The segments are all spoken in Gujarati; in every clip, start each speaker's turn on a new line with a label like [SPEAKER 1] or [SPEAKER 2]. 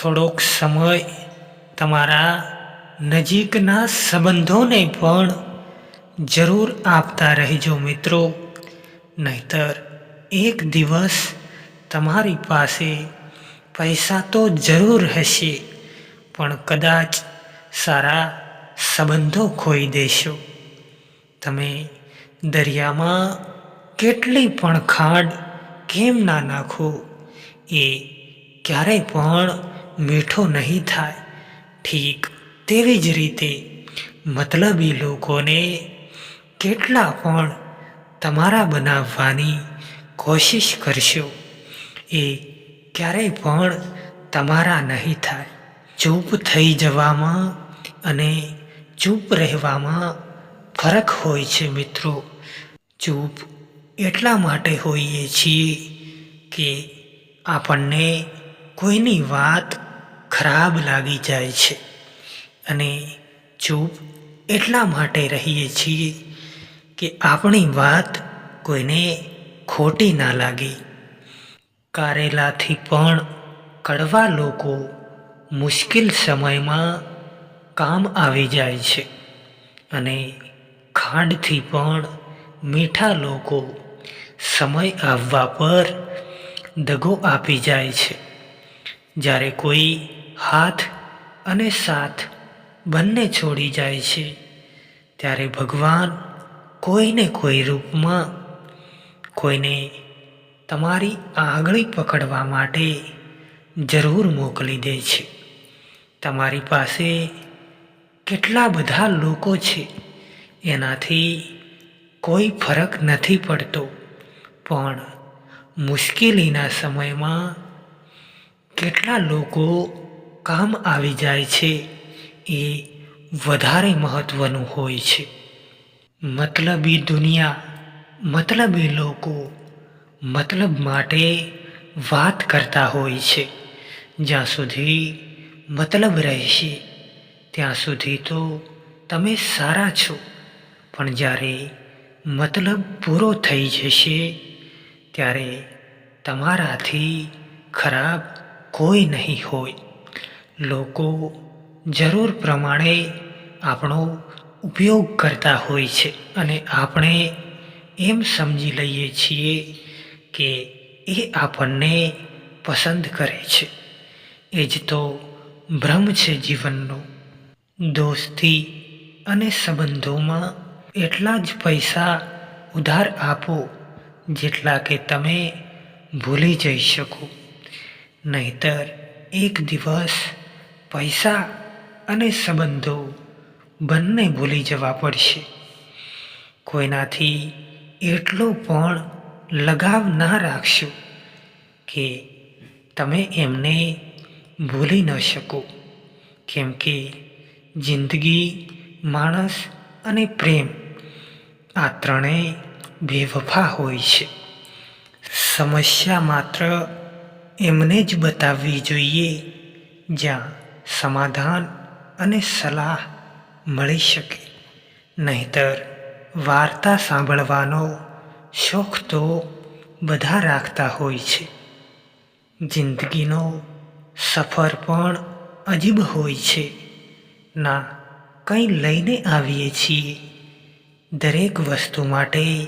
[SPEAKER 1] થોડોક સમય તમારા નજીકના સંબંધોને પણ જરૂર આપતા રહેજો મિત્રો. નહીતર એક દિવસ તમારી પાસે પૈસા તો જરૂર હશે, પણ કદાચ સારા સંબંધો ખોઈ દેશો. તમે દરિયામાં કેટલી પણ ખાંડ કેમ ના નાખો, એ ક્યારેય પણ મીઠો નહીં થાય. ઠીક તેવી જ રીતે મતલબી લોકોને કેટલા પણ તમારા બનાવવાની કોશિશ કરશો, એ ક્યારેય પણ તમારા નહીં થાય. ચૂપ થઈ જવામાં અને ચૂપ રહેવામાં ફરક હોય છે મિત્રો. ચૂપ એટલા માટે હોઈએ છીએ કે આપણને કોઈની વાત ખરાબ લાગી જાય છે. અને ચૂપ એટલા માટે રહીએ છીએ કે આપણી વાત કોઈને ખોટી ના લાગે. કારેલાથી પણ કડવા લોકો મુશ્કેલ સમયમાં કામ આવી જાય છે. અને ખાંડથી પણ મીઠા લોકો સમય આવવા પર દગો આપી જાય છે. જ્યારે કોઈ હાથ અને સાથ બંને છોડી જાય છે. ત્યારે ભગવાન કોઈને કોઈ રૂપમાં, કોઈને તમારી આંગળી પકડવા માટે જરૂર મોકલી દે છે. તમારી પાસે કેટલા બધા લોકો છે, એનાથી કોઈ ફરક નથી પડતો. પણ મુશ્કેલીના સમયમાં કેટલા લોકો કામ આવી જાય છે, એ વધારે મહત્ત્વનું હોય છે. મતલબી દુનિયા, મતલબી લોકો, મતલબ માટે વાત કરતા હોય છે. જ્યાં સુધી મતલબ રહેશે, ત્યાં સુધી તો તમે સારા છો. પણ જ્યારે મતલબ પૂરો થઈ જશે, ત્યારે તમારાથી ખરાબ કોઈ નહીં હોય. લોકો જરૂર પ્રમાણે આપણો ઉપયોગ કરતા હોય છે અને આપણે એમ સમજી લઈએ છીએ કે એ આપણને પસંદ કરે છે. એ જ તો ભ્રમ છે જીવનનો. દોસ્તી અને સંબંધોમાં એટલા જ પૈસા ઉધાર આપો જેટલા કે તમે ભૂલી જઈ શકો. નહીતર એક દિવસ પૈસા અને સંબંધો બંને ભૂલી જવા પડશે. કોઈનાથી એટલો પણ લગાવ ના રાખશો કે તમે એમને ભૂલી ન શકો. કેમ કે જિંદગી માણસ અને પ્રેમ આ ત્રણેય બેવફા હોય છે. સમસ્યા માત્ર એમને જ બતાવવી જોઈએ જ્યાં સમાધાન અને સલાહ મળી શકે. નહીતર વાર્તા સાંભળવાનો શોખ તો બધા રાખતા હોય છે. જિંદગીનો સફર પણ અજીબ હોય છે. ના, કંઈ લઈને આવીએ છીએ. દરેક વસ્તુ માટે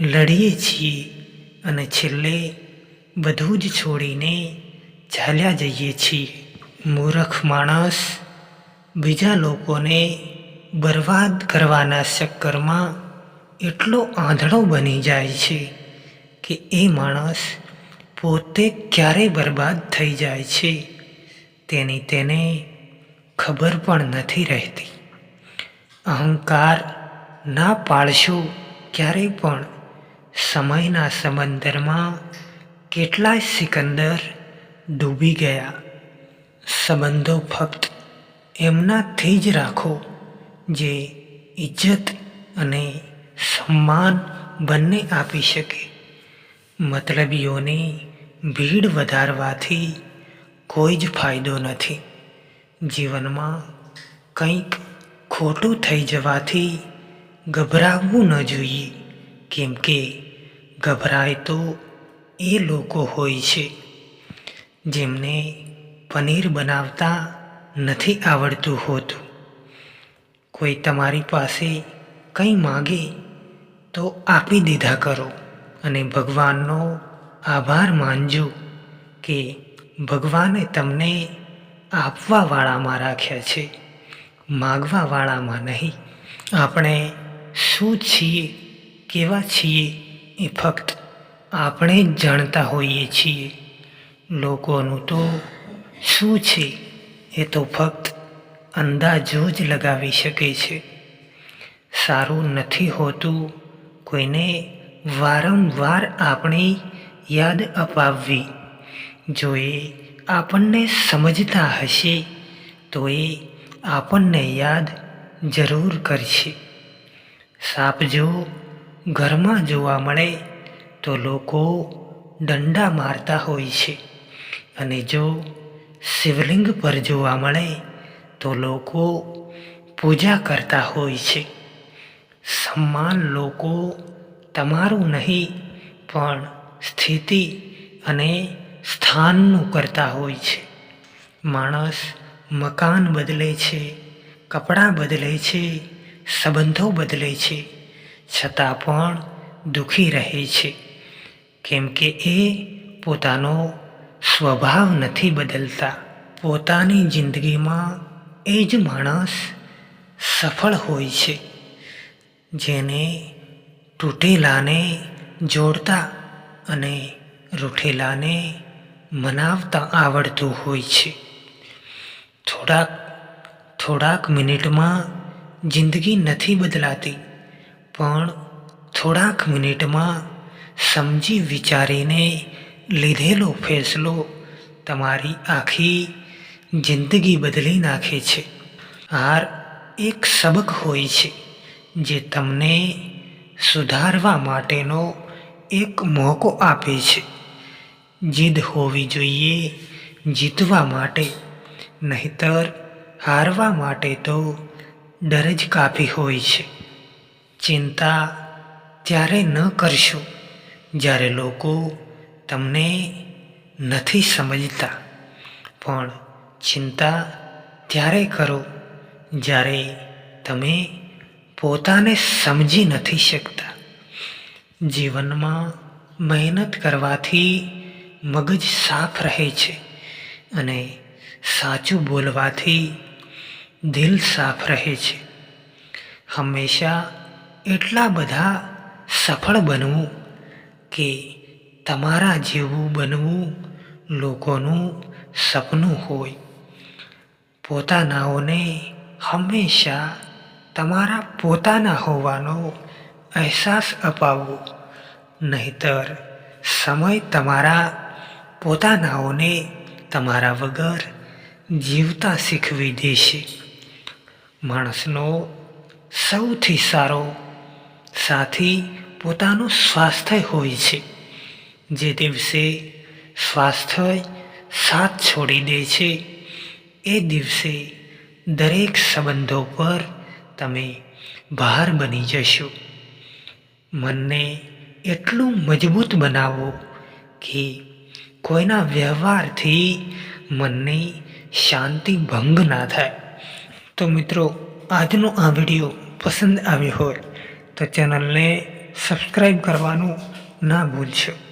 [SPEAKER 1] લડીએ છીએ અને છેલ્લે બધું જ છોડીને ચાલ્યા જઈએ છીએ. મૂર્ખ માણસ બીજા લોકોને બરબાદ કરવાના ચક્કરમાં એટલો આંધળો બની જાય છે કે એ માણસ પોતે ક્યારે બરબાદ થઈ જાય છે તેની તેને ખબર પણ નથી રહેતી. અહંકાર ના પાળશો ક્યારેય પણ સમયના સમંદરમાં કેટલાય સિકંદર ડૂબી ગયા. સંબંધો ફક્ત એમનાથી જ રાખો જે ઇજ્જત અને સન્માન બંને આપી શકે. મતલબીઓની ભીડ વધારવાથી કોઈ જ ફાયદો નથી. જીવનમાં કંઈક ખોટું થઈ જવાથી ગભરાવવું ન જોઈએ, કેમ કે ગભરાય તો એ લોકો હોય છે. જેમને પનીર બનાવતા નથી આવડતું હોતું. કોઈ તમારી પાસે કંઈ માગે તો આપી દીધા કરો અને ભગવાનનો આભાર માનજો કે ભગવાને તમને આપવાવાળામાં રાખ્યા છે, માગવાવાળામાં નહીં. આપણે શું છીએ, કેવા છીએ એ ફક્ત આપણે જ જાણતા હોઈએ છીએ. લોકોનું તો શું છે? એ તો ફક્ત અંદાજો જ લગાવી શકે છે. સારું નથી હોતું કોઈને વારંવાર આપણી યાદ અપાવવી. જો એ આપણને સમજતા હશે, તો એ આપણને યાદ જરૂર કરશે. સાપ જો ઘરમાં જોવા મળે, તો લોકો દંડા મારતા હોય છે. અને જો શિવલિંગ પર જોવા મળે તો લોકો પૂજા કરતા હોય છે. સન્માન લોકો તમારું નહીં, પણ સ્થિતિ અને સ્થાનનું કરતા હોય છે. માણસ મકાન બદલે છે, કપડાં બદલે છે, સંબંધો બદલે છે, છતાં પણ દુઃખી રહે છે. કેમ કે એ પોતાનો સ્વભાવ નથી બદલતા. પોતાની જિંદગીમાં એ જ માણસ સફળ હોય છે, જેને તૂટેલાને જોડતા અને રૂઠેલાને મનાવતા આવડતું હોય છે. થોડાક થોડાક મિનિટમાં જિંદગી નથી બદલાતી, પણ થોડાક મિનિટમાં સમજી વિચારીને લીધેલો ફેસલો તમારી આખી જિંદગી બદલી નાખે છે. હાર એક સબક હોય છે જે તમને સુધારવા માટેનો એક મોકો આપે છે. જીદ હોવી જોઈએ જીતવા માટે, નહીતર હારવા માટે તો ડર જ કાફી હોય છે. ચિંતા ત્યારે ન કરશો જ્યારે લોકો તમને નથી સમજતા. પણ ચિંતા ત્યારે કરો જ્યારે તમે પોતાને સમજી નથી શકતા. જીવનમાં મહેનત કરવાથી મગજ સાફ રહે છે અને સાચું બોલવાથી દિલ સાફ રહે છે. હંમેશા એટલા બધા સફળ બનવું કે તમારા જેવું બનવું લોકોનું સપનું હોય. પોતાનાઓને હંમેશા તમારા પોતાના હોવાનો અહેસાસ અપાવવો. નહીતર સમય તમારા પોતાનાઓને તમારા વગર જીવતા શીખવી દેશે. માણસનો સૌથી સારો સાથી પોતાનું સ્વાસ્થ્ય હોય છે. જે દિવસે સ્વાસ્થ્ય સાથ છોડી દે છે, એ દિવસે દરેક સંબંધો પર તમે ભાર બની જશો. મનને એટલું મજબૂત બનાવો કે કોઈના વ્યવહારથી મનને શાંતિ ભંગ ના થાય. તો મિત્રો, આજનો આ વીડિયો પસંદ આવ્યો હોય તો ચેનલને સબસ્ક્રાઈબ કરવાનું ના ભૂલશો.